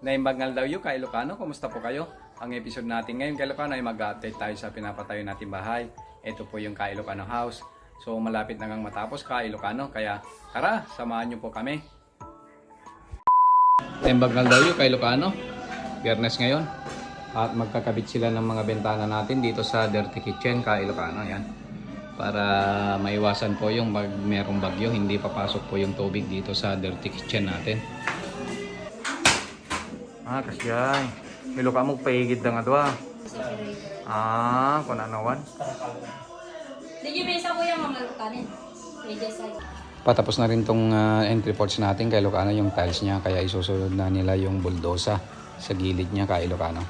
Naimbagnal daw yung kay. Kumusta po kayo? Ang episode natin ngayon kay Ilocano ay mag-update tayo sa pinapatayo nating bahay. Ito po yung kay Ilocano House. So malapit na ngang matapos kay Ilocano. Kaya tara, samahan niyo po kami. Naimbagnal daw yung kay. Biyernes ngayon. At magkakabit sila ng mga bentana natin dito sa Dirty Kitchen kay Ilocano. Yan. Para maiwasan po yung mag merong bagyo, hindi papasok po yung tubig dito sa Dirty Kitchen natin. Ah, kasyay. Milo ka mo paigid na nga doa. Ah, kung ano Di yung mesa ko yung mga kanin. Medyo sa... Patapos na rin tong ah, entry ports natin kay Ilocano yung tiles niya kaya isusunod na nila yung buldosa sa gilid niya kay Ilocano.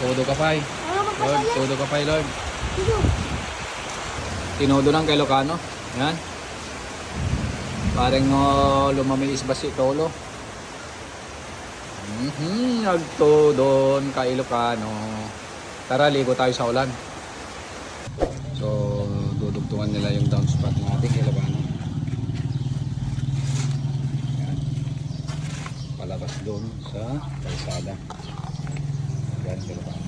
Todo ka pay. Lord, todo ka pay Lord. Tinodo lang kay Ilocano. Yan. Parang uh, lumamilis ba si Tolo? Mhm, nagto doon kay Ilocano. Tara, ligo tayo sa ulan. So, dudugtungan nila yung downspout natin kay Ilocano. Yan. Palabas doon sa kalsada. Yan, Ilocano.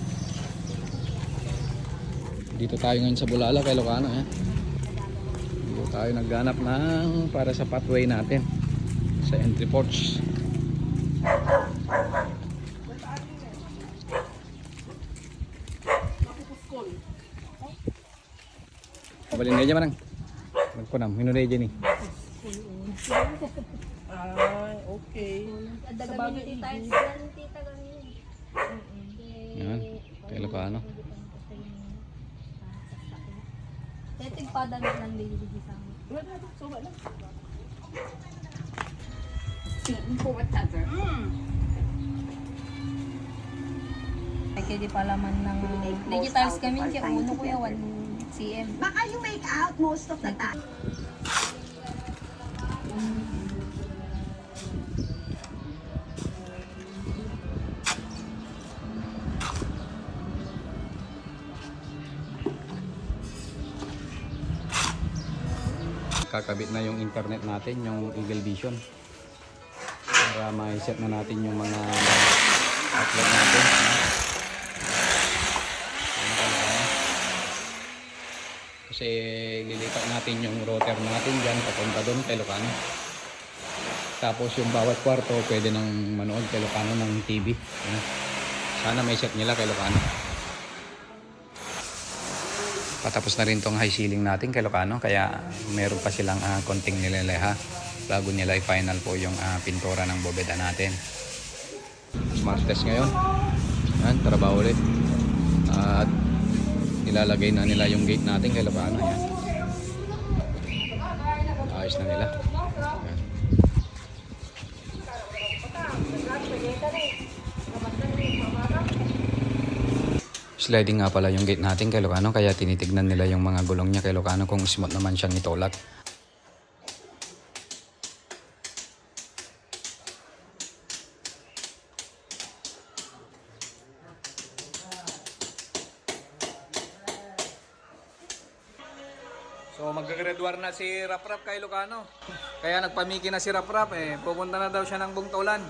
Dito tayo ngayon sa Bulala kay Ilocano. Eh. Dito tayo nagganap ng para sa pathway natin sa entry porch. Kabalin na dyan manang. Magpunam, hinuray dyan eh. Ay, okay. Daga ni tita, tita ganyan. Yan, kay Ilocano. Tetig pa daga ng lady sa amin. Wala na, suba na. Ay, kaya di pala man ng digitals kami, kaya uno ko yung 1 cm. Baka you make out most of the time. Kakabit na yung internet natin, yung Eagle Vision. Para ma-set na natin yung mga upload natin. Kasi lilipat natin yung router natin dyan papunta doon kay Lucano. Tapos yung bawat kwarto pwede nang manood kay ng TV. Sana may set nila kay Lucano. Patapos na rin tong high ceiling natin kay Lucano kaya meron pa silang ah, konting nileleha bago nila i-final po yung ah, pintura ng bobeda natin. Smart test ngayon. Yan, trabaho ulit. At nilalagay na nila yung gate natin kay Lucano. Yan. Ayos na nila. Sliding nga pala yung gate natin kay Lucano kaya tinitignan nila yung mga gulong niya kay Lucano kung smooth naman siyang itulak. So magkagraduar na si Raprap kay Lucano. Kaya nagpamiki na si Raprap eh. Pupunta na daw siya ng Bungtaulan.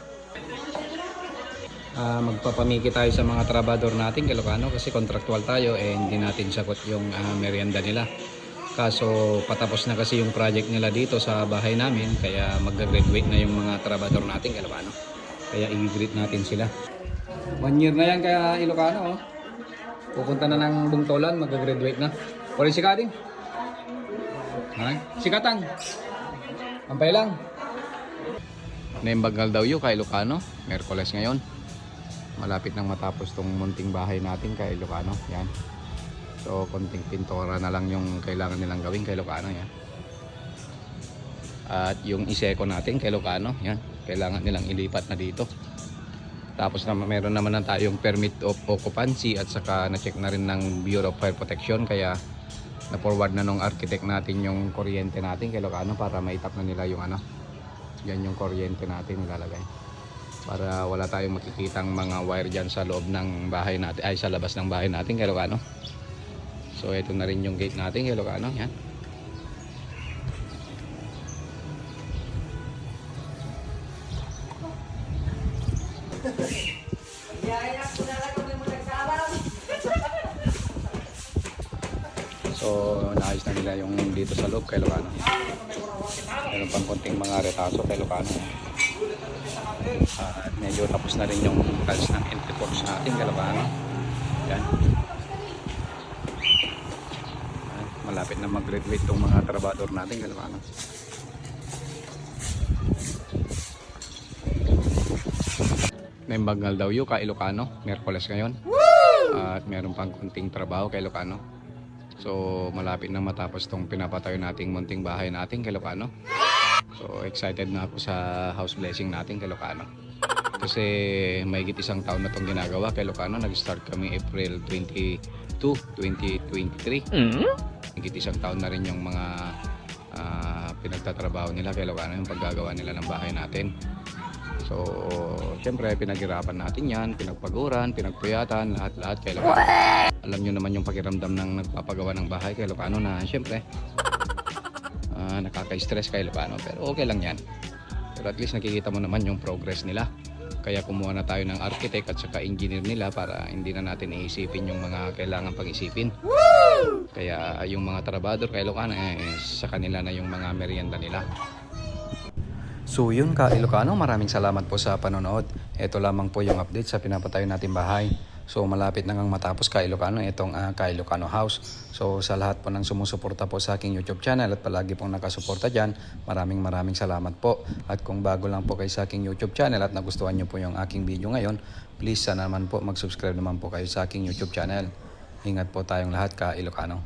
Ah, magpapamiki tayo sa mga trabador natin kay Lucano kasi contractual tayo eh hindi natin sagot yung ah, merienda nila. Kaso patapos na kasi yung project nila dito sa bahay namin kaya mag-graduate na yung mga trabador natin kay Lucano. Kaya i-greet natin sila. One year na yan kaya Ilocano oh. Pupunta na ng Bungtolan, mag-graduate na. Pwede si Kading. Ay, sikatan. Ampay lang. Naimbagal daw yun kay Ilocano. Merkoles ngayon. Malapit nang matapos tong munting bahay natin kay Ilocano. Yan. So, konting pintura na lang yung kailangan nilang gawin kay Ilocano. Yan. At yung iseko natin kay Ilocano. Yan. Kailangan nilang ilipat na dito. Tapos na meron naman na tayong permit of occupancy at saka na-check na rin ng Bureau of Fire Protection kaya na-forward na nung architect natin yung kuryente natin kay Locano para maitap na nila yung ano. Yan yung kuryente natin nilalagay para wala tayong makikitang mga wire dyan sa loob ng bahay natin ay sa labas ng bahay natin Ilocano so ito na rin yung gate natin Ilocano yan So, naayos na nila yung dito sa loob kay Lucano. Meron pang konting mga retaso kay Lucano. At medyo tapos na rin yung tiles ng entry ports natin kay Lucano. Yan. Malapit na mag-graduate tong mga trabador natin. May bagal daw yung kay Ilocano, Merkules ngayon. At meron pang kunting trabaho kay Ilocano. So malapit na matapos tong pinapatayo nating munting bahay natin kay. So excited na ako sa house blessing natin kay Ilocano. Kasi may isang taon na tong ginagawa kay. Nag-start kami April 22, 2023. Higit isang taon na rin yung mga ah, pinagtatrabaho nila kay yung paggagawa nila ng bahay natin. So, syempre, pinaghirapan natin yan, pinagpaguran, pinagpuyatan, lahat-lahat kay Ilocano. Alam nyo naman yung pakiramdam ng nagpapagawa ng bahay kay Ilocano na syempre, ah, nakaka-stress kay Ilocano. Pero okay lang yan. Pero at least nakikita mo naman yung progress nila. Kaya kumuha na tayo ng architect at saka engineer nila para hindi na natin iisipin yung mga kailangan pag-isipin. Kaya yung mga trabador kay Ilocano, eh, sa kanila na yung mga merienda nila. So yun ka Ilocano, maraming salamat po sa panonood. Ito lamang po yung update sa pinapatayo natin bahay. So malapit na ngang matapos ka Ilocano itong uh, ka Ilocano House. So sa lahat po ng sumusuporta po sa aking YouTube channel at palagi pong nakasuporta dyan, maraming maraming salamat po. At kung bago lang po kayo sa aking YouTube channel at nagustuhan nyo po yung aking video ngayon, please sana naman po mag-subscribe naman po kayo sa aking YouTube channel. Ingat po tayong lahat ka Ilocano.